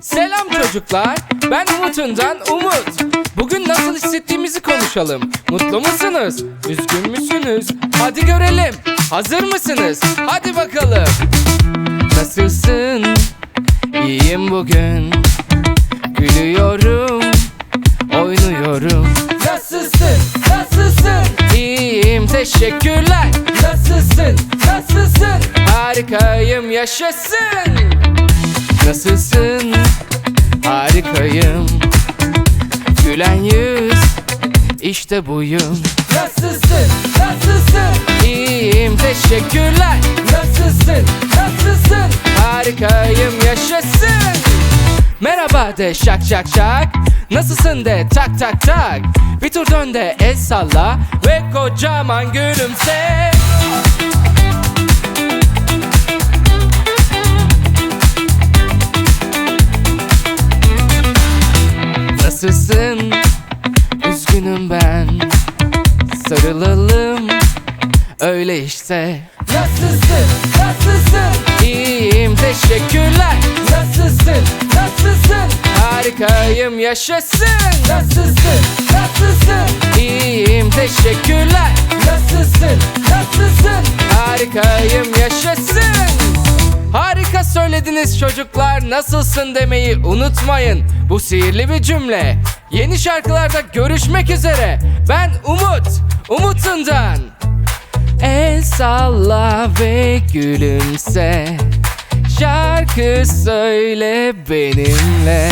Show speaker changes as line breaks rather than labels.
Selam çocuklar. Ben Umut'undan Umut. Bugün nasıl hissettiğimizi konuşalım. Mutlu musunuz? Üzgün müsünüz? Hadi görelim. Hazır mısınız? Hadi bakalım. Nasılsın? İyiyim bugün. Gülüyorum. Oynuyorum. Nasılsın? Nasılsın? İyiyim teşekkürler. Nasılsın? Nasılsın? Harikayım yaşasın. Nasılsın? Harikayım. Gülen yüz. işte buyum. Nasılsın? Nasılsın? İyiyim teşekkürler. Nasılsın? Nasılsın? Harikayım yaşasın. Merhaba de şak şak şak Nasılsın de tak tak tak Bir tur dön de el salla Ve kocaman gülümse Nasılsın? Üzgünüm ben Sarılalım Öyle işte Nasılsın? Nasılsın? İyiyim teşekkürler Nasılsın? Nasılsın? Harikayım yaşasın Nasılsın? Nasılsın? İyiyim teşekkürler Nasılsın? Nasılsın? Harikayım yaşasın Söylediniz çocuklar nasılsın demeyi unutmayın. Bu sihirli bir cümle. Yeni şarkılarda görüşmek üzere. Ben Umut Umut'undan. El salla ve gülümse. Şarkı söyle benimle